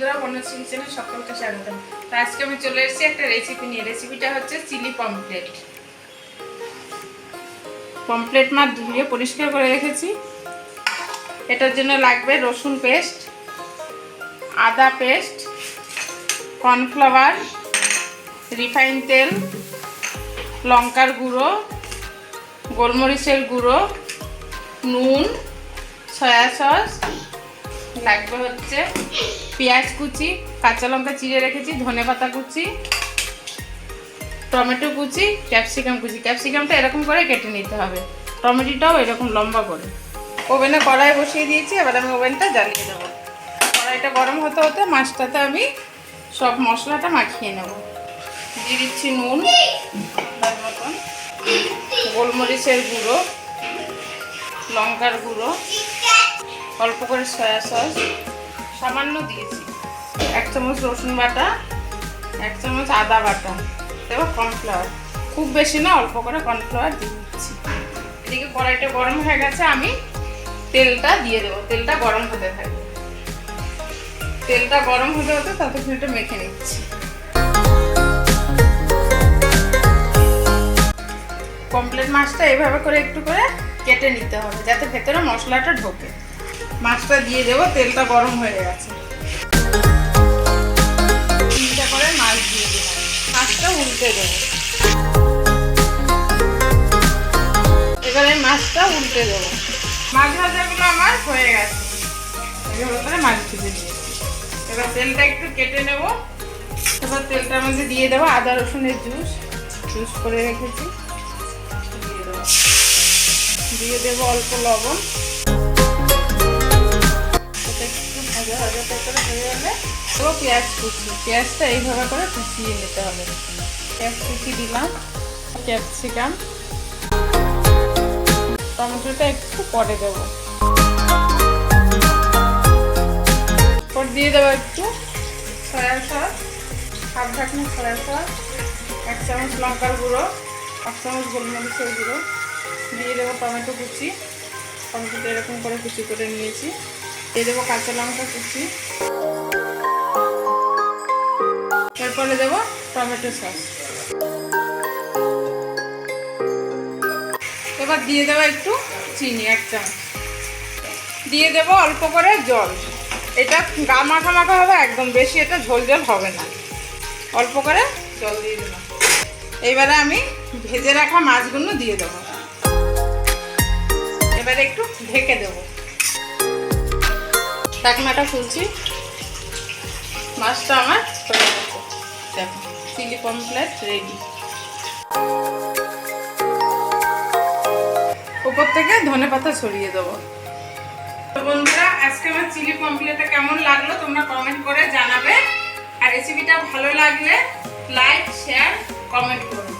বন্ধুরা বনশ্রী কিচেনে সকলকে স্বাগতম। তো আজকে আমি চলে এসেছি একটা রেসিপি নিয়ে। রেসিপিটা হচ্ছে চিলি পমপ্লেট পমপ্লেট মাছ ধুয়ে পরিষ্কার করে রেখেছি। এটার জন্য লাগবে রসুন পেস্ট, আদা পেস্ট, কর্নফ্লাওয়ার, রিফাইন তেল, লঙ্কার গুঁড়ো, গোলমরিচের গুঁড়ো, নুন, সয়া সস লাগবে হচ্ছে পেঁয়াজ কুচি, কাঁচা লঙ্কা চিড়ে রেখেছি, ধনে পাতা কুচি, টমেটো কুচি, ক্যাপসিকাম কুচি। ক্যাপসিকামটা এরকম করে কেটে নিতে হবে। টমেটোটাও এরকম লম্বা করে। ওভেনে কড়াই বসিয়ে দিয়েছি, এবার আমি ওভেনটা জ্বালিয়ে দেবো। কড়াইটা গরম হতে হতে মাছটাতে আমি সব মশলাটা মাখিয়ে নেব। দিয়ে দিচ্ছি নুন তার মতন, গোলমরিচের গুঁড়ো, লঙ্কার গুঁড়ো অল্প করে সয়া সস সামান্য দিয়েছি। এক চামচ রসুন বাটা, এক চামচ আদা বাটা এবার কর্নফ্লাওয়ার খুব বেশি না, অল্প করে কর্নফ্লাওয়ার দিয়ে দিচ্ছি। এদিকে কড়াইটা গরম হয়ে গেছে, আমি তেলটা দিয়ে দেবো। তেলটা গরম হতে থাকবে তেলটা গরম হতে হতে ততক্ষণ একটু মেখে নিচ্ছি। কমপ্লিট মাছটা এইভাবে করে একটু করে কেটে নিতে হবে, যাতে ভেতরে মশলাটা ঢোকে। মাছটা দিয়ে দেবো, তেলটা গরম হয়ে গেছে। তিনটা করে মাছ দিয়ে দেবো। মাছটা উল্টে দেবো। এবারে মাছটা উল্টে দেবো। মাছ ভাজাগুলো আমার হয়ে গেছে। এইভাবে করে মাছ ভেজে দিয়েছি এবার তেলটা একটু কেটে নেব। এবার তেলটার মধ্যে দিয়ে দেবো আদা, রসুনের জুস। জুস করে রেখেছি। দিয়ে দেবো অল্প লবণ। একটু ভাজা ভাজা করে হয়ে গেলে দেবো পেঁয়াজ কুচি। পেঁয়াজটা এইভাবে করে কুচিয়ে নিতে হবে। পেঁয়াজ কুচি দিলাম, ক্যাপসিকাম। টমেটোটা একটু পরে দেবো। পর দিয়ে দেবো একটু সয়া সস হাফ ঢাকনি সয়া সস, এক চামচ লঙ্কার গুঁড়ো, এক চামচ গোলমরিচের গুঁড়ো। দিয়ে দেবো টমেটো কুচি। টমেটোটা এরকম করে কুচি করে নিয়েছি। দিয়ে দেবো কাঁচা লঙ্কা কুচি। এরপরে দেবো টমেটো সস। এবার দিয়ে দেবো একটু চিনি, এক চামচ। দিয়ে দেবো অল্প করে জল। এটা গা মাখা মাখা হবে একদম, বেশি এটা ঝোল ঝোল হবে না। অল্প করে জল দিয়ে দিলাম এবারে আমি ভেজে রাখা মাছগুলো দিয়ে দেবো। এবারে একটু ঢেকে দেবো। ঢাকনাটা খুলছি। মাছটা আমার হয়ে গেছে। দেখো চিলি পমপ্লেট রেডি উপর থেকে ধনে পাতা ছড়িয়ে দেবো। তো বন্ধুরা, আজকে আমার চিলি পমপ্লেটটা কেমন লাগল তোমরা কমেন্ট করে জানাবে। আর রেসিপিটা ভালো লাগলে লাইক শেয়ার কমেন্ট করো।